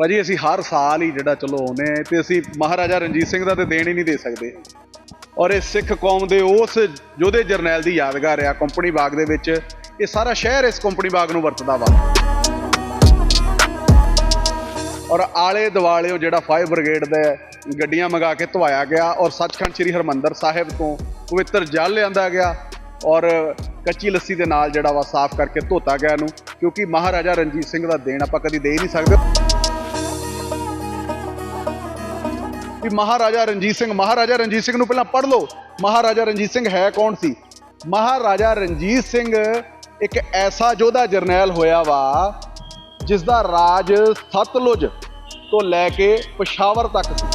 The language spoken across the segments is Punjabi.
ਭਾਜੀ, ਅਸੀਂ ਹਰ ਸਾਲ ਹੀ ਜਿਹੜਾ ਚਲੋ ਆਉਨੇ ਆ ਤੇ ਅਸੀਂ ਮਹਾਰਾਜਾ ਰਣਜੀਤ ਸਿੰਘ ਦਾ ਤੇ ਦੇਣ ਹੀ ਨਹੀਂ ਦੇ ਸਕਦੇ। ਔਰ ਇਹ ਸਿੱਖ ਕੌਮ ਦੇ ਉਸ ਯੋਧੇ ਜਰਨੈਲ ਦੀ ਯਾਦਗਾਰ ਆ, ਕੰਪਨੀ ਬਾਗ ਦੇ ਵਿੱਚ। ਇਹ ਸਾਰਾ ਸ਼ਹਿਰ ਇਸ ਕੰਪਨੀ ਬਾਗ ਨੂੰ ਵਰਤਦਾ ਵਾ। ਔਰ ਆਲੇ ਦਿਵਾਲੇ ਉਹ ਜਿਹੜਾ ਫਾਇਰ ਬ੍ਰਿਗੇਡ ਦੇ ਗੱਡੀਆਂ ਮੰਗਾ ਕੇ ਧਵਾਇਆ ਗਿਆ ਔਰ ਸੱਚਖੰਡ ਸ੍ਰੀ ਹਰਮੰਦਰ ਸਾਹਿਬ ਤੋਂ ਪਵਿੱਤਰ ਜਲ ਲਿਆਂਦਾ ਗਿਆ ਔਰ ਕੱਚੀ ਲੱਸੀ ਦੇ ਨਾਲ ਜਿਹੜਾ ਵਾ ਸਾਫ਼ ਕਰਕੇ ਧੋਤਾ ਗਿਆ ਇਹਨੂੰ, ਕਿਉਂਕਿ ਮਹਾਰਾਜਾ ਰਣਜੀਤ ਸਿੰਘ ਦਾ ਦੇਣ ਆਪਾਂ ਕਦੀ ਦੇ ਹੀ ਨਹੀਂ ਸਕਦੇ। ਵੀ ਮਹਾਰਾਜਾ ਰਣਜੀਤ ਸਿੰਘ, ਮਹਾਰਾਜਾ ਰਣਜੀਤ ਸਿੰਘ ਨੂੰ ਪਹਿਲਾਂ ਪੜ੍ਹ ਲਓ। ਮਹਾਰਾਜਾ ਰਣਜੀਤ ਸਿੰਘ ਹੈ ਕੌਣ ਸੀ? ਮਹਾਰਾਜਾ ਰਣਜੀਤ ਸਿੰਘ ਇੱਕ ਐਸਾ ਯੋਧਾ ਜਰਨੈਲ ਹੋਇਆ ਵਾ ਜਿਸ ਦਾ ਰਾਜ ਸਤਲੁਜ ਤੋਂ ਲੈ ਕੇ ਪਸ਼ਾਵਰ ਤੱਕ ਸੀ।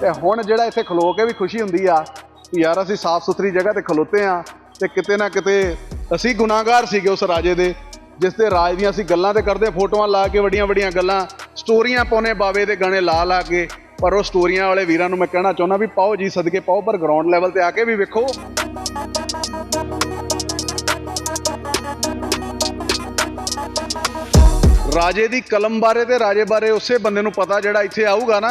ਤੇ ਹੁਣ ਜਿਹੜਾ ਇੱਥੇ ਖਲੋ ਕੇ ਵੀ ਖੁਸ਼ੀ ਹੁੰਦੀ ਆ ਕਿ ਯਾਰ ਅਸੀਂ ਸਾਫ਼ ਸੁਥਰੀ ਜਗ੍ਹਾ ਤੇ ਖਲੋਤੇ ਆ ਤੇ ਕਿਤੇ ਨਾ ਕਿਤੇ ਅਸੀਂ ਗੁਨਾਹਗਾਰ ਸੀਗੇ ਉਸ ਰਾਜੇ ਦੇ ਜਿਸ ਦੇ ਰਾਜ ਦੀਆਂ ਅਸੀਂ ਗੱਲਾਂ ਤੇ ਕਰਦੇ, ਫੋਟੋਆਂ ਲਾ ਕੇ ਵੱਡੀਆਂ ਵੱਡੀਆਂ ਗੱਲਾਂ ਸਟੋਰੀਆਂ ਪਾਉਨੇ ਬਾਵੇ ਦੇ ਗਾਣੇ ਲਾ ਲਾ ਕੇ, ਪਰ ਉਹ ਸਟੋਰੀਆਂ ਵਾਲੇ ਵੀਰਾਂ ਨੂੰ ਮੈਂ ਕਹਿਣਾ ਚਾਹੁੰਦਾ ਵੀ ਪਾਓ ਜੀ, ਸਦਕੇ ਪਾਓ, ਪਰ ਗਰਾਊਂਡ ਲੈਵਲ ਤੇ ਆ ਕੇ ਵੀ ਵੇਖੋ। ਰਾਜੇ ਦੀ ਕਲਮ ਬਾਰੇ ਤੇ ਰਾਜੇ ਬਾਰੇ ਉਸੇ ਬੰਦੇ ਨੂੰ ਪਤਾ ਜਿਹੜਾ ਇੱਥੇ ਆਊਗਾ ਨਾ,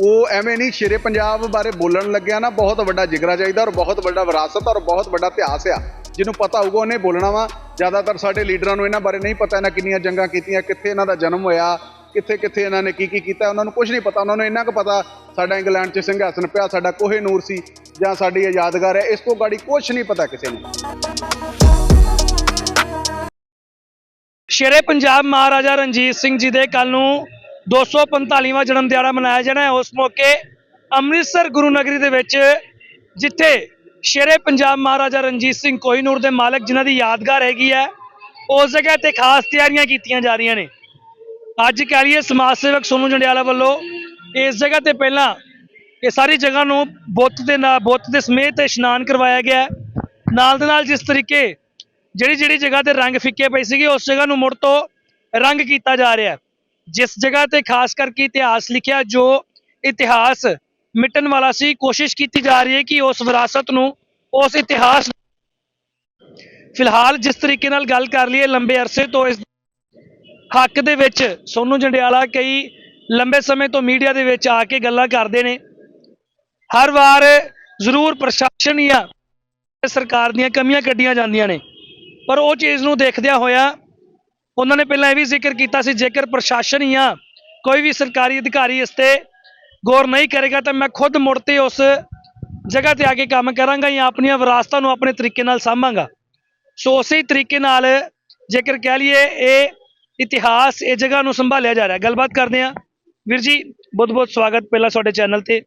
ਉਹ ਐਵੇਂ ਨਹੀਂ ਸ਼ੇਰੇ ਪੰਜਾਬ ਬਾਰੇ ਬੋਲਣ ਲੱਗਿਆ ਨਾ, ਬਹੁਤ ਵੱਡਾ ਜਿਗਰਾ ਚਾਹੀਦਾ ਔਰ ਬਹੁਤ ਵੱਡਾ ਵਿਰਾਸਤ ਔਰ ਬਹੁਤ ਵੱਡਾ ਇਤਿਹਾਸ ਆ। ਜਿਹਨੂੰ ਪਤਾ ਹੋਊਗਾ, ਉਹਨੇ ਬੋਲਣਾ ਵਾ। ਜ਼ਿਆਦਾਤਰ ਸਾਡੇ ਲੀਡਰਾਂ ਨੂੰ ਇਹਨਾਂ ਬਾਰੇ ਨਹੀਂ ਪਤਾ, ਇਹਨਾਂ ਕਿੰਨੀਆਂ ਜੰਗਾਂ ਕੀਤੀਆਂ, ਕਿੱਥੇ ਇਹਨਾਂ ਦਾ ਜਨਮ ਹੋਇਆ, ਕਿੱਥੇ ਕਿੱਥੇ ਇਹਨਾਂ ਨੇ ਕੀ ਕੀ ਕੀਤਾ, ਉਹਨਾਂ ਨੂੰ ਕੁਝ ਨਹੀਂ ਪਤਾ। ਉਹਨਾਂ ਨੂੰ ਇੰਨਾ ਕੁ ਪਤਾ, ਸਾਡਾ ਇੰਗਲੈਂਡ 'ਚ ਸਿੰਘਾਸਨ ਪਿਆ, ਸਾਡਾ ਕੋਹੇ ਨੂਰ ਸੀ, ਜਾਂ ਸਾਡੀ ਇਹ ਯਾਦਗਾਰ ਹੈ, ਇਸ ਤੋਂ ਗਾੜੀ ਕੁਝ ਨਹੀਂ ਪਤਾ ਕਿਸੇ ਨੂੰ। ਸ਼ੇਰੇ ਪੰਜਾਬ ਮਹਾਰਾਜਾ ਰਣਜੀਤ ਸਿੰਘ ਜੀ ਦੇ ਕੱਲ ਨੂੰ 245ਵਾਂ ਜਨਮ ਦਿਹਾੜਾ ਮਨਾਇਆ ਜਾਣਾ ਹੈ। ਉਸ ਮੌਕੇ ਅੰਮ੍ਰਿਤਸਰ ਗੁਰੂ ਨਗਰੀ ਦੇ ਵਿੱਚ, ਜਿੱਥੇ ਸ਼ੇਰੇ ਪੰਜਾਬ ਮਹਾਰਾਜਾ ਰਣਜੀਤ ਸਿੰਘ ਕੋਹੀਨੂਰ ਦੇ ਮਾਲਕ ਜਿਨ੍ਹਾਂ ਦੀ ਯਾਦਗਾਰ ਹੈਗੀ ਹੈ, ਉਸ ਜਗ੍ਹਾ ਤੇ ਖਾਸ ਤਿਆਰੀਆਂ ਕੀਤੀਆਂ ਜਾ ਰਹੀਆਂ ਨੇ। ਅੱਜ ਕਹਿ ਲਈਏ ਸਮਾਜ ਸੇਵਕ ਸੋਨੂ ਜੰਡਿਆਲਾ ਵੱਲੋਂ ਇਸ ਜਗ੍ਹਾ ਤੇ ਪਹਿਲਾਂ ਇਹ ਸਾਰੀ ਜਗ੍ਹਾ ਨੂੰ ਬੁੱਤ ਦੇ ਨਾਲ, ਬੁੱਤ ਦੇ ਸਮੇਤ ਇਸ਼ਨਾਨ ਕਰਵਾਇਆ ਗਿਆ ਨਾਲ ਦੇ ਨਾਲ ਜਿਸ ਤਰੀਕੇ ਜਿਹੜੀ ਜਿਹੜੀ ਜਗ੍ਹਾ ਤੇ ਰੰਗ ਫਿੱਕੇ ਪਈ ਸੀਗੀ, ਉਸ ਜਗ੍ਹਾ ਨੂੰ ਮੁੜ ਤੋਂ ਰੰਗ ਕੀਤਾ ਜਾ ਰਿਹਾ ਜਿਸ ਜਗ੍ਹਾ ਤੇ ਖਾਸ ਕਰਕੇ ਇਤਿਹਾਸ ਲਿਖਿਆ ਜੋ ਇਤਿਹਾਸ ਮਿਟਣ ਵਾਲਾ ਸੀ। ਕੋਸ਼ਿਸ਼ ਕੀਤੀ ਜਾ ਰਹੀ ਹੈ ਕਿ ਉਸ ਵਿਰਾਸਤ ਨੂੰ, ਉਸ ਇਤਿਹਾਸ ਫਿਲਹਾਲ ਜਿਸ ਤਰੀਕੇ ਨਾਲ ਗੱਲ ਕਰ ਲਈਏ, ਲੰਬੇ ਅਰਸੇ ਤੋਂ ਇਸ ਹੱਕ ਦੇ ਵਿੱਚ ਸੋਨੂ ਜੰਡਿਆਲਾ ਕਈ ਲੰਬੇ ਸਮੇਂ ਤੋਂ ਮੀਡੀਆ ਦੇ ਵਿੱਚ ਆ ਕੇ ਗੱਲਾਂ ਕਰਦੇ ਨੇ। ਹਰ ਵਾਰ ਜ਼ਰੂਰ ਪ੍ਰਸ਼ਾਸਨ ਜਾਂ ਸਰਕਾਰ ਦੀਆਂ ਕਮੀਆਂ ਕੱਢੀਆਂ ਜਾਂਦੀਆਂ ਨੇ। ਪਰ ਉਹ ਚੀਜ਼ ਨੂੰ ਦੇਖਦਿਆਂ ਹੋਇਆ ਉਹਨਾਂ ਨੇ ਪਹਿਲਾਂ ਇਹ ਵੀ ਜ਼ਿਕਰ ਕੀਤਾ ਸੀ, ਜੇਕਰ ਪ੍ਰਸ਼ਾਸਨ ਜਾਂ ਕੋਈ ਵੀ ਸਰਕਾਰੀ ਅਧਿਕਾਰੀ ਇਸ ਤੇ ਗੌਰ ਨਹੀਂ ਕਰੇਗਾ ਤਾਂ ਮੈਂ ਖੁਦ ਮੁੜ ਤੇ ਉਸ ਜਗ੍ਹਾ ਤੇ ਆ ਕੇ ਕੰਮ ਕਰਾਂਗਾ ਜਾਂ ਆਪਣੀਆਂ ਵਿਰਾਸਤਾਂ ਨੂੰ ਆਪਣੇ ਤਰੀਕੇ ਨਾਲ ਸਾਂਭਾਂਗਾ। ਸੋ ਉਸੇ ਤਰੀਕੇ ਨਾਲ ਜੇਕਰ ਕਹਿ ਲਈਏ ਇਹ ਇਤਿਹਾਸ ਇਹ ਜਗ੍ਹਾ ਨੂੰ ਸੰਭਾਲਿਆ ਜਾ ਰਿਹਾ। ਗੱਲਬਾਤ ਕਰਦੇ ਹਾਂ। ਵੀਰ ਜੀ ਬਹੁਤ ਬਹੁਤ ਸਵਾਗਤ ਪਹਿਲਾਂ ਤੁਹਾਡੇ ਚੈਨਲ ਤੇ।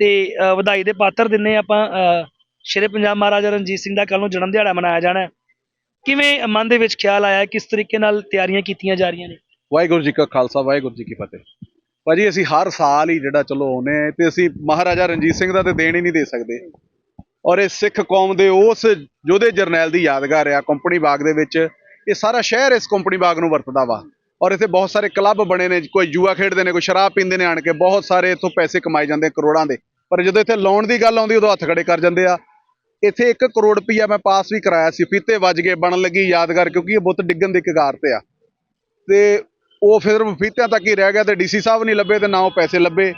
ਤੇ ਵਧਾਈ ਦੇ ਪਾਤਰ ਦਿੰਨੇ ਆਪਾਂ ਅ, ਸ਼ੇਰੇ ਪੰਜਾਬ ਮਹਾਰਾਜਾ ਰਣਜੀਤ ਸਿੰਘ ਦਾ ਕੱਲ ਨੂੰ ਜਨਮ ਦਿਹਾੜਾ ਮਨਾਇਆ ਜਾਣਾ ਕਿਵੇਂ ਮਨ ਦੇ ਵਿੱਚ ਖਿਆਲ ਆਇਆ ਕਿਸ ਤਰੀਕੇ ਨਾਲ ਤਿਆਰੀਆਂ ਕੀਤੀਆਂ ਜਾ ਰਹੀਆਂ ਨੇ? ਵਾਹਿਗੁਰੂ ਜੀ ਕਾ ਖਾਲਸਾ ਵਾਹਿਗੁਰੂ ਜੀ ਕੀ ਫਤਿਹ। ਭਾਜੀ, ਅਸੀਂ ਹਰ ਸਾਲ ਹੀ ਜਿਹੜਾ ਚਲੋ ਆਉਨੇ ਆ ਤੇ ਅਸੀਂ ਮਹਾਰਾਜਾ ਰਣਜੀਤ ਸਿੰਘ ਦਾ ਤੇ ਦੇਣ ਹੀ ਨਹੀਂ ਦੇ ਸਕਦੇ। ਔਰ ਇਹ ਸਿੱਖ ਕੌਮ ਦੇ ਉਸ ਯੋਧੇ ਜਰਨੈਲ ਦੀ ਯਾਦਗਾਰ ਆ, ਕੰਪਨੀ ਬਾਗ ਦੇ ਵਿੱਚ। ਇਹ ਸਾਰਾ ਸ਼ਹਿਰ ਇਸ ਕੰਪਨੀ ਬਾਗ ਨੂੰ ਵਰਤਦਾ ਵਾ। ਔਰ ਇੱਥੇ ਬਹੁਤ ਸਾਰੇ ਕਲੱਬ ਬਣੇ ਨੇ, ਕੋਈ ਜੂਆ ਖੇਡਦੇ ਨੇ, ਕੋਈ ਸ਼ਰਾਬ ਪੀਂਦੇ ਨੇ ਆਣ ਕੇ। ਬਹੁਤ ਸਾਰੇ ਇੱਥੋਂ ਪੈਸੇ ਕਮਾਏ ਜਾਂਦੇ ਕਰੋੜਾਂ ਦੇ। ਪਰ ਜਦੋਂ ਇੱਥੇ ਲਾਉਣ ਦੀ ਗੱਲ ਆਉਂਦੀ, ਉਦੋਂ ਹੱਥ ਖੜੇ ਕਰ ਜਾਂਦੇ ਆ। ਇੱਥੇ 1 ਕਰੋੜ ਰੁਪਈਆ ਮੈਂ ਪਾਸ ਵੀ ਕਰਾਇਆ ਸੀ ਫੀਤੇ ਵੱਜ ਗਏ, ਬਣਨ ਲੱਗੀ ਯਾਦਗਾਰ, ਕਿਉਂਕਿ ਇਹ ਬੁੱਤ ਡਿੱਗਣ ਦੀ ਕਗਾਰ ਤੇ ਆ। ਤੇ ਉਹ ਫਿਰ ਫੀਤਿਆਂ ਤੱਕ ਹੀ ਰਹਿ ਗਿਆ ਤੇ ਡੀਸੀ ਸਾਹਿਬ ਨਹੀਂ ਲੱਭੇ ਤੇ ਨਾ ਉਹ ਪੈਸੇ ਲੱਭੇ।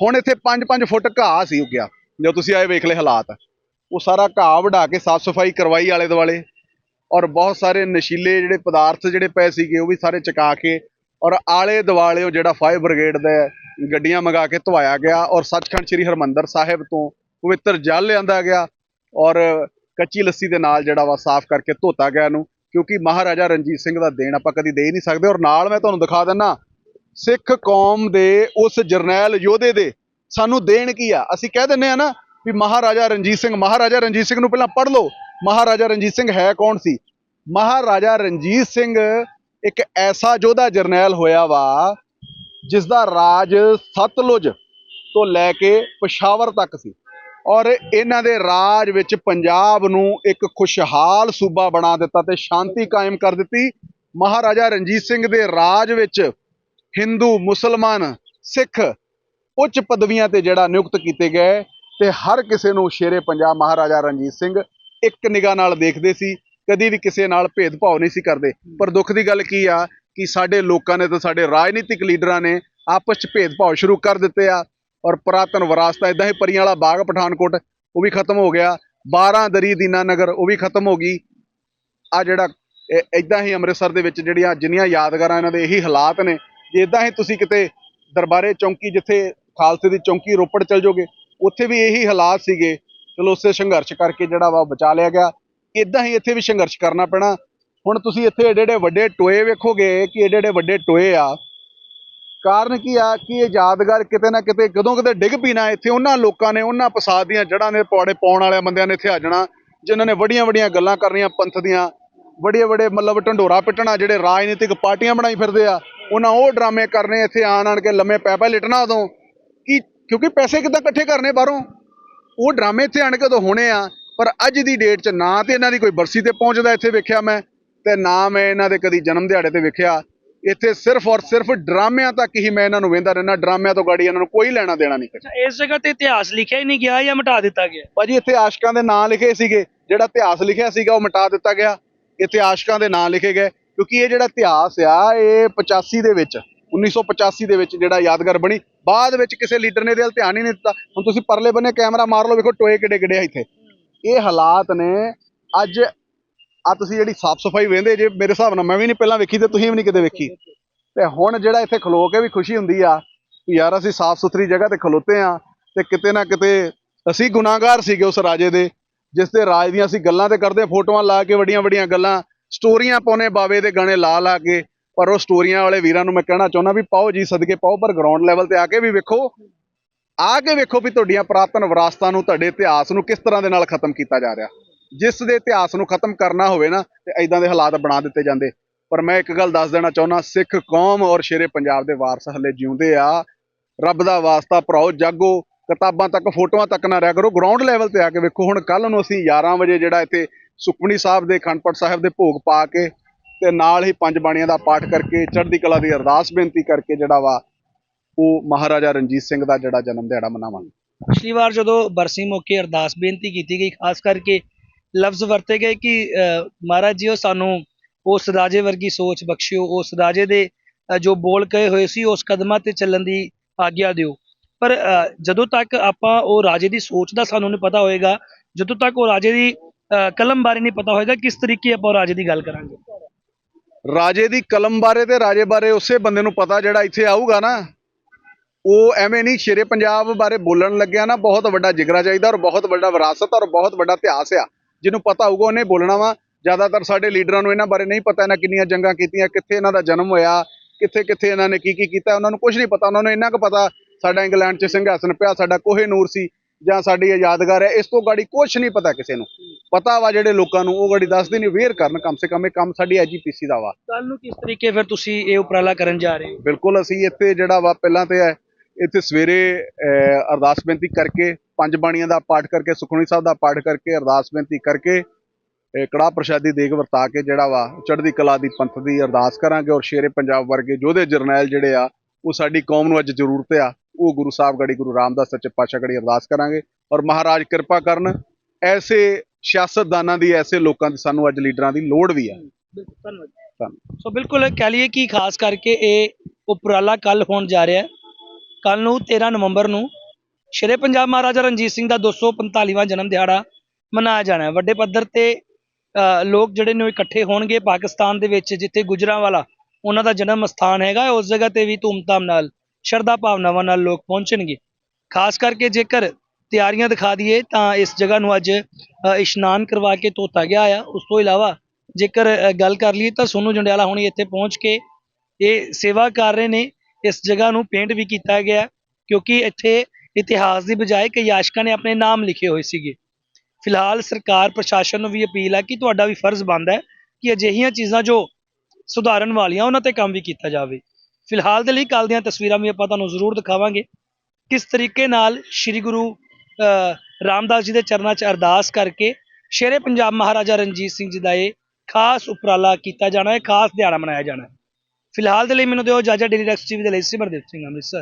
ਹੁਣ ਇੱਥੇ 5-5 ਫੁੱਟ ਘਾਹ ਸੀ ਉੱਗਿਆ ਜੋ ਤੁਸੀਂ ਆਏ ਵੇਖ ਲਏ ਹਾਲਾਤ। ਉਹ ਸਾਰਾ ਘਾਹ ਵਢਾ ਕੇ ਸਾਫ਼ ਸਫ਼ਾਈ ਕਰਵਾਈ ਆਲੇ ਦੁਆਲੇ। ਔਰ ਬਹੁਤ ਸਾਰੇ ਨਸ਼ੀਲੇ ਜਿਹੜੇ ਪਦਾਰਥ ਜਿਹੜੇ ਪਏ ਸੀਗੇ ਉਹ ਵੀ ਸਾਰੇ ਚਕਾ ਕੇ ਔਰ ਆਲੇ ਦੁਆਲੇ ਉਹ ਜਿਹੜਾ ਫਾਇਰ ਬ੍ਰਿਗੇਡ ਦਾ ਗੱਡੀਆਂ ਮੰਗਾ ਕੇ ਧਵਾਇਆ ਗਿਆ ਔਰ ਸੱਚਖੰਡ ਸ੍ਰੀ ਹਰਮੰਦਰ ਸਾਹਿਬ ਤੋਂ ਪਵਿੱਤਰ ਜਲ ਲਿਆਂਦਾ ਗਿਆ ਔਰ ਕੱਚੀ ਲੱਸੀ ਦੇ ਨਾਲ ਜਿਹੜਾ ਵਾ ਸਾਫ਼ ਕਰਕੇ ਧੋਤਾ ਗਿਆ ਇਹਨੂੰ। ਕਿਉਂਕਿ ਮਹਾਰਾਜਾ ਰਣਜੀਤ ਸਿੰਘ ਦਾ ਦੇਣ ਆਪਾਂ ਕਦੀ ਦੇ ਹੀ ਨਹੀਂ ਸਕਦੇ ਔਰ ਨਾਲ ਮੈਂ ਤੁਹਾਨੂੰ ਦਿਖਾ ਦਿੰਨਾ, ਸਿੱਖ ਕੌਮ ਦੇ ਉਸ ਜਰਨੈਲ ਯੋਧੇ ਦੇ ਸਾਨੂੰ ਦੇਣ ਕੀ ਆ? ਅਸੀਂ ਕਹਿ ਦਿੰਨੇ ਆ ਨਾ ਵੀ ਮਹਾਰਾਜਾ ਰਣਜੀਤ ਸਿੰਘ, ਮਹਾਰਾਜਾ ਰਣਜੀਤ ਸਿੰਘ ਨੂੰ ਪਹਿਲਾਂ ਪੜ੍ਹ ਲਓ, ਮਹਾਰਾਜਾ ਰਣਜੀਤ ਸਿੰਘ ਹੈ ਕੌਣ ਸੀ? ਮਹਾਰਾਜਾ ਰਣਜੀਤ ਸਿੰਘ ਇੱਕ ਐਸਾ ਯੋਧਾ ਜਰਨੈਲ ਹੋਇਆ ਵਾ ਜਿਸ ਦਾ ਰਾਜ ਸਤਲੁਜ ਤੋਂ ਲੈ ਕੇ ਪਸ਼ਾਵਰ ਤੱਕ ਸੀ। ਔਰ ਇਹਨਾਂ ਦੇ ਰਾਜ ਵਿੱਚ ਪੰਜਾਬ ਨੂੰ ਇੱਕ ਖੁਸ਼ਹਾਲ ਸੂਬਾ ਬਣਾ ਦਿੱਤਾ ਤੇ ਸ਼ਾਂਤੀ ਕਾਇਮ ਕਰ ਦਿੱਤੀ। ਮਹਾਰਾਜਾ ਰਣਜੀਤ ਸਿੰਘ ਦੇ ਰਾਜ ਵਿੱਚ ਹਿੰਦੂ, ਮੁਸਲਮਾਨ, ਸਿੱਖ ਉੱਚ ਪਦਵੀਆਂ ਤੇ ਜਿਹੜਾ ਨਿਯੁਕਤ ਕੀਤੇ ਗਏ ਤੇ ਹਰ ਕਿਸੇ ਨੂੰ ਸ਼ੇਰੇ ਪੰਜਾਬ ਮਹਾਰਾਜਾ ਰਣਜੀਤ ਸਿੰਘ ਇੱਕ ਨਿਗਾਹ ਨਾਲ ਦੇਖਦੇ ਸੀ, ਕਦੀ ਵੀ ਕਿਸੇ ਨਾਲ ਭੇਦਭਾਵ ਨਹੀਂ ਸੀ ਕਰਦੇ। ਪਰ ਦੁੱਖ ਦੀ ਗੱਲ ਕੀ ਆ ਕਿ ਸਾਡੇ ਲੋਕਾਂ ਨੇ ਤੇ ਸਾਡੇ ਰਾਜਨੀਤਿਕ ਲੀਡਰਾਂ ਨੇ ਆਪਸ 'ਚ ਭੇਦਭਾਵ ਸ਼ੁਰੂ ਕਰ ਦਿੱਤੇ ਆ। ਔਰ ਪੁਰਾਤਨ ਵਿਰਾਸਤਾਂ ਇਦਾਂ ਹੀ ਪਰੀਆਂ ਵਾਲਾ ਬਾਗ ਪਠਾਨਕੋਟ, ਉਹ ਵੀ ਖਤਮ ਹੋ ਗਿਆ। 12 ਦਰੀ ਦੀਨਾ ਨਗਰ, ਉਹ ਵੀ ਖਤਮ ਹੋ ਗਈ। ਆ ਜਿਹੜਾ ਇਦਾਂ ਹੀ ਅੰਮ੍ਰਿਤਸਰ ਦੇ ਵਿੱਚ ਜਿਹੜੀਆਂ ਜਿੰਨੀਆਂ ਯਾਦਗਾਰਾਂ ਇਹਨਾਂ ਦੇ ਇਹੀ ਹਾਲਾਤ ਨੇ। ਜੇ ਇਦਾਂ ਹੀ ਤੁਸੀਂ ਕਿਤੇ ਦਰਬਾਰੇ ਚੌਂਕੀ, ਜਿੱਥੇ ਖਾਲਸੇ ਦੀ ਚੌਂਕੀ ਰੋਪੜ ਚਲ ਜਾਓਗੇ ਉੱਥੇ ਵੀ ਇਹੀ ਹਾਲਾਤ ਸੀਗੇ। ਚਲੋ ਉਸੇ ਸੰਘਰਸ਼ ਕਰਕੇ ਜਿਹੜਾ ਵਾ ਬਚਾ ਲਿਆ ਗਿਆ। ਇਦਾਂ ਹੀ ਇੱਥੇ ਵੀ ਸੰਘਰਸ਼ ਕਰਨਾ ਪੈਣਾ। ਹੁਣ ਤੁਸੀਂ ਇੱਥੇ ਏਡੇ ਏਡੇ ਵੱਡੇ ਟੋਏ ਵੇਖੋਗੇ ਕਿ ਏਡੇ ਏਡੇ ਵੱਡੇ ਟੋਏ ਆ। ਕਾਰਨ ਕੀ ਆ? ਕਿ ਇਹ ਯਾਦਗਾਰ ਕਿਤੇ ਨਾ ਕਿਤੇ ਕਦੋਂ ਕਿਤੇ ਡਿੱਗ ਪੀਣਾ ਇੱਥੇ ਉਹਨਾਂ ਲੋਕਾਂ ਨੇ, ਉਹਨਾਂ ਪਸਾਦ ਦੀਆਂ ਜੜ੍ਹਾਂ ਨੇ ਪੌੜੇ ਪਾਉਣ ਵਾਲਿਆਂ ਬੰਦਿਆਂ ਨੇ ਇੱਥੇ ਆ ਜਾਣਾ, ਜਿਨ੍ਹਾਂ ਨੇ ਵੱਡੀਆਂ ਵੱਡੀਆਂ ਗੱਲਾਂ ਕਰਨੀਆਂ, ਪੰਥ ਦੀਆਂ, ਵੱਡੇ ਵੱਡੇ ਮਤਲਬ ਢੰਡੋਰਾ ਪਿੱਟਣਾ, ਜਿਹੜੇ ਰਾਜਨੀਤਿਕ ਪਾਰਟੀਆਂ ਬਣਾਈ ਫਿਰਦੇ ਆ, ਉਹਨਾਂ ਉਹ ਡਰਾਮੇ ਕਰਨੇ, ਇੱਥੇ ਆਣ ਆਣ ਕੇ ਲੰਮੇ ਪੈ ਪੈ ਲਿਟਣਾ ਉਦੋਂ। ਕਿ, ਕਿਉਂਕਿ ਪੈਸੇ ਕਿੱਦਾਂ ਇਕੱਠੇ ਕਰਨੇ ਬਾਹਰੋਂ? ਉਹ ਡਰਾਮੇ ਇੱਥੇ ਆਣ ਕੇ ਉਦੋਂ ਹੋਣੇ ਆ, ਪਰ ਅੱਜ ਦੀ ਡੇਟ 'ਚ ਨਾ ਤੇ ਇਹਨਾਂ ਦੀ ਕੋਈ ਬਰਸੀ ਤੇ ਪਹੁੰਚਦਾ ਇੱਥੇ ਵੇਖਿਆ ਮੈਂ, ਤੇ ਨਾ ਮੈਂ ਇਹਨਾਂ ਦੇ ਕਦੀ ਜਨਮ ਦਿਹਾੜੇ ਤੇ ਵੇਖਿਆ। ਇੱਥੇ ਸਿਰਫ ਔਰ ਸਿਰਫ ਡਰਾਮਿਆਂ ਤੱਕ ਹੀ ਮੈਂ ਇਹਨਾਂ ਨੂੰ ਵੇਂਦਾ ਰਹਿਣਾ ਡਰਾਮਿਆਂ ਤੋਂ ਗਾੜੀ ਇਹਨਾਂ ਨੂੰ ਕੋਈ ਲੈਣਾ ਦੇਣਾ ਨਹੀਂ ਅੱਛਾ ਇਸ ਜਗ੍ਹਾ ਤੇ ਇਤਿਹਾਸ ਲਿਖਿਆ ਹੀ ਨਹੀਂ ਗਿਆ ਜਾਂ ਮਿਟਾ ਦਿੱਤਾ ਗਿਆ? ਭਾਜੀ ਇੱਥੇ ਆਸ਼ਕਾਂ ਦੇ ਨਾਂ ਲਿਖੇ ਸੀਗੇ ਜਿਹੜਾ ਇਤਿਹਾਸ ਲਿਖਿਆ ਸੀਗਾ ਉਹ ਮਿਟਾ ਦਿੱਤਾ ਗਿਆ। ਇੱਥੇ ਆਸ਼ਕਾਂ ਦੇ ਨਾਂ ਲਿਖੇ ਗਏ ਕਿਉਂਕਿ ਇਹ ਜਿਹੜਾ ਇਤਿਹਾਸ ਆ ਇਹ 85 ਦੇ ਵਿੱਚ 1985 ਦੇ ਵਿੱਚ ਜਿਹੜਾ ਯਾਦਗਾਰ ਬਣੀ ਬਾਅਦ ਵਿੱਚ ਕਿਸੇ ਲੀਡਰ ਨੇ ਇਹਦੇ ਵੱਲ ਧਿਆਨ ਹੀ ਨਹੀਂ ਦਿੱਤਾ। ਹੁਣ ਤੁਸੀਂ ਪਰਲੇ ਬੰਨੇ ਕੈਮਰਾ ਮਾਰ ਲਓ ਵੇਖੋ ਟੋਏ ਕਿੱਡੇ ਕਿੱਡੇ ਆ ਇੱਥੇ। ਇਹ ਹਾਲਾਤ ਨੇ ਅੱਜ ਆ ਤੁਸੀਂ ਜਿਹੜੀ ਸਾਫ਼ ਸਫ਼ਾਈ ਵੇਂਦੇ ਜੇ, ਮੇਰੇ ਹਿਸਾਬ ਨਾਲ ਮੈਂ ਵੀ ਨਹੀਂ ਪਹਿਲਾਂ ਵੇਖੀ ਤੇ ਤੁਸੀਂ ਵੀ ਨਹੀਂ ਕਿਤੇ ਵੇਖੀ। ਤੇ ਹੁਣ ਜਿਹੜਾ ਇੱਥੇ ਖਲੋ ਕੇ ਵੀ ਖੁਸ਼ੀ ਹੁੰਦੀ ਆ ਕਿ ਯਾਰ ਅਸੀਂ ਸਾਫ਼ ਸੁਥਰੀ ਜਗ੍ਹਾ ਤੇ ਖਲੋਤੇ ਆ ਤੇ ਕਿਤੇ ਨਾ ਕਿਤੇ ਅਸੀਂ ਗੁਨਾਹਗਾਰ ਸੀਗੇ ਉਸ ਰਾਜੇ ਦੇ, ਜਿਸ ਦੇ ਰਾਜ ਦੀਆਂ ਅਸੀਂ ਗੱਲਾਂ ਤੇ ਕਰਦੇ, ਫੋਟੋਆਂ ਲਾ ਕੇ ਵੱਡੀਆਂ ਵੱਡੀਆਂ ਗੱਲਾਂ, ਸਟੋਰੀਆਂ ਪਾਉਨੇ ਬਾਵੇ ਦੇ ਗਾਣੇ ਲਾ ਲਾ ਕੇ, ਪਰ ਉਹ ਸਟੋਰੀਆਂ ਵਾਲੇ ਵੀਰਾਂ ਨੂੰ ਮੈਂ ਕਹਿਣਾ ਚਾਹੁੰਦਾ ਵੀ ਪਾਓ ਜੀ ਸਦਕੇ, ਪਾਓ, ਪਰ ਗਰਾਊਂਡ ਲੈਵਲ ਤੇ ਆ ਕੇ ਵੀ ਵੇਖੋ। ਆ ਕੇ ਵੇਖੋ ਵੀ ਤੁਹਾਡੀਆਂ ਪ੍ਰਾਤਨ ਵਿਰਾਸਤਾਂ ਨੂੰ, ਤੁਹਾਡੇ ਇਤਿਹਾਸ ਨੂੰ ਕਿਸ ਤਰ੍ਹਾਂ ਦੇ ਨਾਲ ਖਤਮ ਕੀਤਾ ਜਾ ਰਿਹਾ। ਜਿਸ ਦੇ ਇਤਿਹਾਸ ਨੂੰ ਖਤਮ ਕਰਨਾ ਹੋਵੇ ਨਾ, ਤੇ ਐਦਾਂ ਦੇ ਹਾਲਾਤ ਬਣਾ ਦਿੱਤੇ ਜਾਂਦੇ। ਪਰ ਮੈਂ ਇੱਕ ਗੱਲ ਦੱਸ ਦੇਣਾ ਚਾਹੁੰਦਾ, ਸਿੱਖ ਕੌਮ ਔਰ ਸ਼ੇਰੇ ਪੰਜਾਬ ਦੇ ਵਾਰਸ ਹਲੇ ਜਿਉਂਦੇ ਆ। ਰੱਬ ਦਾ ਵਾਸਤਾ ਭਰਾਓ, ਜਾਗੋ, ਕਿਤਾਬਾਂ ਤੱਕ, ਫੋਟੋਆਂ ਤੱਕ ਨਾ ਰਹਿ ਕਰੋ। ਗਰਾਊਂਡ ਲੈਵਲ ਤੇ ਆ ਕੇ ਵੇਖੋ, ਹੁਣ ਕੱਲ ਨੂੰ ਅਸੀਂ 11 ਵਜੇ ਜਿਹੜਾ ਇੱਥੇ ਸੁਖਮਨੀ ਸਾਹਿਬ ਦੇ ਖੰਡਪੜ ਸਾਹਿਬ ਦੇ ਭੋਗ ਪਾ ਕੇ ਤੇ ਨਾਲ ਹੀ ਪੰਜ ਬਾਣੀਆਂ ਦਾ ਪਾਠ ਕਰਕੇ, ਚੜ੍ਹਦੀ ਕਲਾ ਦੀ ਅਰਦਾਸ ਬੇਨਤੀ ਕਰਕੇ ਜਿਹੜਾ ਵਾ, ਉਹ ਮਹਾਰਾਜਾ ਰਣਜੀਤ ਸਿੰਘ ਦਾ ਜਿਹੜਾ ਜਨਮ ਦਿਹਾੜਾ ਮਨਾਵਾਂਗੇ। ਪਿਛਲੀ ਵਾਰ ਜਦੋਂ ਬਰਸੀ ਮੌਕੇ ਅਰਦਾਸ ਬੇਨਤੀ ਕੀਤੀ ਗਈ, ਖਾਸ ਕਰਕੇ ਲਫ਼ਜ਼ ਵਰਤੇ ਗਏ ਕਿ ਅਹ, ਮਹਾਰਾਜ ਜੀਓ ਸਾਨੂੰ ਉਸ ਰਾਜੇ ਵਰਗੀ ਸੋਚ ਬਖਸ਼ਿਓ ਉਸ ਰਾਜੇ ਦੇ ਜੋ ਬੋਲ ਕਹੇ ਹੋਏ ਸੀ ਉਸ ਕਦਮਾਂ ਤੇ ਚੱਲਣ ਦੀ ਆਗਿਆ ਦਿਓ। ਪਰ ਅਹ, ਜਦੋਂ ਤੱਕ ਆਪਾਂ ਉਹ ਰਾਜੇ ਦੀ ਸੋਚ ਦਾ ਸਾਨੂੰ ਨਹੀਂ ਪਤਾ ਹੋਏਗਾ ਜਦੋਂ ਤੱਕ ਉਹ ਰਾਜੇ ਦੀ ਅਹ, ਕਲਮ ਬਾਰੇ ਨਹੀਂ ਪਤਾ ਹੋਏਗਾ ਕਿਸ ਤਰੀਕੇ ਆਪਾਂ ਉਹ ਰਾਜੇ ਦੀ ਗੱਲ ਕਰਾਂਗੇ? ਰਾਜੇ ਦੀ ਕਲਮ ਬਾਰੇ ਤੇ ਰਾਜੇ ਬਾਰੇ ਉਸੇ ਬੰਦੇ ਨੂੰ ਪਤਾ ਜਿਹੜਾ ਇੱਥੇ ਆਊਗਾ ਨਾ ਉਹ ਐਵੇਂ ਨਹੀਂ ਸ਼ੇਰੇ ਪੰਜਾਬ ਬਾਰੇ ਬੋਲਣ ਲੱਗਿਆ ਨਾ ਬਹੁਤ ਵੱਡਾ ਜਿਗਰਾ ਚਾਹੀਦਾ ਔਰ ਬਹੁਤ ਵੱਡਾ ਵਿਰਾਸਤ ਔਰ ਬਹੁਤ ਵੱਡਾ ਇਤਿਹਾਸ ਆ। ਜਿਹਨੂੰ ਪਤਾ ਹੋਊਗਾ ਉਹਨੇ ਬੋਲਣਾ ਵਾ। ਜ਼ਿਆਦਾਤਰ ਸਾਡੇ ਲੀਡਰਾਂ ਨੂੰ ਇਹਨਾਂ ਬਾਰੇ ਨਹੀਂ ਪਤਾ ਇਹਨਾਂ ਕਿੰਨੀਆਂ ਜੰਗਾਂ ਕੀਤੀਆਂ ਕਿੱਥੇ ਇਹਨਾਂ ਦਾ ਜਨਮ ਹੋਇਆ ਕਿੱਥੇ ਕਿੱਥੇ ਇਹਨਾਂ ਨੇ ਕੀ ਕੀ ਕੀਤਾ ਉਹਨਾਂ ਨੂੰ ਕੁਝ ਨਹੀਂ ਪਤਾ। ਉਹਨਾਂ ਨੂੰ ਇੰਨਾ ਕੁ ਪਤਾ ਸਾਡਾ ਇੰਗਲੈਂਡ 'ਚ ਸਿੰਘਾਸਨ ਪਿਆ ਸਾਡਾ ਕੋਹੇ ਨੂਰ ਸੀ ਜਾਂ ਸਾਡੀ ਯਾਦਗਾਰ ਹੈ ਇਸ ਤੋਂ ਗਾੜੀ ਕੁਝ ਨਹੀਂ ਪਤਾ ਕਿਸੇ ਨੂੰ। ਪਤਾ ਵਾ ਜਿਹੜੇ ਲੋਕਾਂ ਨੂੰ ਉਹ ਗਾੜੀ ਦੱਸਦੇ ਨਹੀਂ ਵੇਅਰ ਕਰਨ ਕਮ ਸੇ ਕਮ ਇਹ ਕੰਮ ਸਾਡੀ ਐਜੀਪੀਸੀ ਦਾ ਵਾ। ਕੱਲ ਨੂੰ ਕਿਸ ਤਰੀਕੇ ਫਿਰ ਤੁਸੀਂ ਇਹ ਉਪਰਾਲਾ ਕਰਨ ਜਾ ਰਹੇ ਹੋ? ਬਿਲਕੁਲ ਅਸੀਂ ਇੱਥੇ ਜਿਹੜਾ ਵਾ ਪਹਿਲਾਂ ਤੇ ਹੈ ਇੱਥੇ ਸਵੇਰੇ ਅਰਦਾਸ ਬੇਨਤੀ ਕਰਕੇ ਪੰਜ ਬਾਣੀਆਂ ਦਾ ਪਾਠ ਕਰਕੇ ਸੁਖਮਨੀ ਸਾਹਿਬ ਦਾ ਪਾਠ ਕਰਕੇ ਅਰਦਾਸ ਬੇਨਤੀ ਕਰਕੇ ਇਹ ਕੜਾਹ ਪ੍ਰਸ਼ਾਦੀ ਦੇਗ ਵਰਤਾ ਕੇ ਜਿਹੜਾ ਵਾ ਚੜ੍ਹਦੀ ਕਲਾ ਦੀ ਪੰਥ ਦੀ ਅਰਦਾਸ ਕਰਾਂਗੇ ਔਰ ਸ਼ੇਰੇ ਪੰਜਾਬ ਵਰਗੇ ਯੋਧੇ ਜਰਨੈਲ ਜਿਹੜੇ ਆ ਉਹ ਸਾਡੀ ਕੌਮ ਨੂੰ ਅੱਜ ਜ਼ਰੂਰਤ ਆ ਉਹ ਗੁਰੂ ਸਾਹਿਬ ਗੜੀ ਗੁਰੂ ਰਾਮਦਾਸ ਸੱਚੇ ਪਾਤਸ਼ਾਹ ਗੜੀ ਅਰਦਾਸ ਕਰਾਂਗੇ ਔਰ ਮਹਾਰਾਜ ਕਿਰਪਾ ਕਰਨ ਐਸੇ ਸਿਆਸਤਦਾਨਾਂ ਦੀ ਐਸੇ ਲੋਕਾਂ ਦੀ ਸਾਨੂੰ ਅੱਜ ਲੀਡਰਾਂ ਦੀ ਲੋੜ ਵੀ ਆ। ਬਿਲਕੁਲ ਧੰਨਵਾਦ। ਧੰਨਵਾਦ। ਸੋ ਬਿਲਕੁਲ ਕਹਿ ਲਈਏ ਕਿ ਖਾਸ ਕਰਕੇ ਇਹ ਉਪਰਾਲਾ ਕੱਲ ਹੋਣ ਜਾ ਰਿਹਾ ਹੈ। ਕੱਲ ਨੂੰ 13 ਨਵੰਬਰ ਨੂੰ ਸ਼੍ਰੀ ਪੰਜਾਬ ਮਹਾਰਾਜਾ ਰਣਜੀਤ ਸਿੰਘ ਦਾ 245ਵਾਂ ਜਨਮ ਦਿਹਾੜਾ ਮਨਾਇਆ ਜਾਣਾ ਹੈ। ਵੱਡੇ ਪੱਧਰ ਤੇ ਲੋਕ ਜਿਹੜੇ ਨੇ ਉਹ ਇਕੱਠੇ ਹੋਣਗੇ ਪਾਕਿਸਤਾਨ ਦੇ ਵਿੱਚ, ਜਿੱਥੇ ਗੁਜਰਾਂਵਾਲਾ ਉਹਨਾਂ ਦਾ ਜਨਮ ਸਥਾਨ ਹੈਗਾ ਉਸ ਜਗ੍ਹਾ ਤੇ ਵੀ ਧੂਮਧਾਮ ਨਾਲ, ਸ਼ਰਧਾ ਭਾਵਨਾਵਾਂ ਨਾਲ ਲੋਕ ਪਹੁੰਚਣਗੇ। ਖਾਸ ਕਰਕੇ ਜੇਕਰ ਤਿਆਰੀਆਂ ਦਿਖਾ ਦਈਏ ਤਾਂ ਇਸ ਜਗ੍ਹਾ ਨੂੰ ਅੱਜ ਇਸ਼ਨਾਨ ਕਰਵਾ ਕੇ ਧੋਤਾ ਗਿਆ ਆ। ਉਸ ਤੋਂ ਇਲਾਵਾ ਜੇਕਰ ਗੱਲ ਕਰ ਲਈਏ ਤਾਂ ਸੋਨੂ ਜੰਡਿਆਲਾ ਹੁਣੀ ਇੱਥੇ ਪਹੁੰਚ ਕੇ ਇਹ ਸੇਵਾ ਕਰ ਰਹੇ ਨੇ। ਇਸ ਜਗ੍ਹਾ ਨੂੰ ਪੇਂਟ ਵੀ ਕੀਤਾ ਗਿਆ ਕਿਉਂਕਿ ਇੱਥੇ ਇਤਿਹਾਸ ਦੀ ਬਜਾਏ ਕਈ ਆਸ਼ਕਾਂ ਨੇ ਆਪਣੇ ਨਾਮ ਲਿਖੇ ਹੋਏ ਸੀਗੇ। ਫਿਲਹਾਲ ਸਰਕਾਰ, ਪ੍ਰਸ਼ਾਸਨ ਨੂੰ ਵੀ ਅਪੀਲ ਹੈ ਕਿ ਤੁਹਾਡਾ ਵੀ ਫਰਜ਼ ਬਣਦਾ ਹੈ ਕਿ ਅਜਿਹੀਆਂ ਚੀਜ਼ਾਂ ਜੋ ਸੁਧਾਰਨ ਵਾਲੀਆਂ ਉਹਨਾਂ ਤੇ ਕੰਮ ਵੀ ਕੀਤਾ ਜਾਵੇ। ਫਿਲਹਾਲ ਦੇ ਲਈ ਕੱਲ ਦੀਆਂ ਤਸਵੀਰਾਂ ਵੀ ਆਪਾਂ ਤੁਹਾਨੂੰ ਜ਼ਰੂਰ ਦਿਖਾਵਾਂਗੇ। ਕਿਸ ਤਰੀਕੇ ਨਾਲ ਸ੍ਰੀ ਗੁਰੂ ਰਾਮਦਾਸ ਜੀ ਦੇ ਚਰਨਾਂ 'ਚ ਅਰਦਾਸ ਕਰਕੇ ਸ਼ੇਰੇ ਪੰਜਾਬ ਮਹਾਰਾਜਾ ਰਣਜੀਤ ਸਿੰਘ ਜੀ ਦਾ ਇਹ ਖਾਸ ਉਪਰਾਲਾ ਕੀਤਾ ਜਾਣਾ ਹੈ, ਖਾਸ ਦਿਹਾੜਾ ਮਨਾਇਆ ਜਾਣਾ ਹੈ। ਫਿਲਹਾਲ ਦੇ ਲਈ ਮੈਨੂੰ ਦਿਓ ਇਜਾਜ਼ਤ ਡੇਲੀ ਡੈਕਸ ਟੀਵੀ ਦੇ ਲਈ ਸਿਮਰਦੀਪ ਸਿੰਘ ਅੰਮ੍ਰਿਤਸਰ।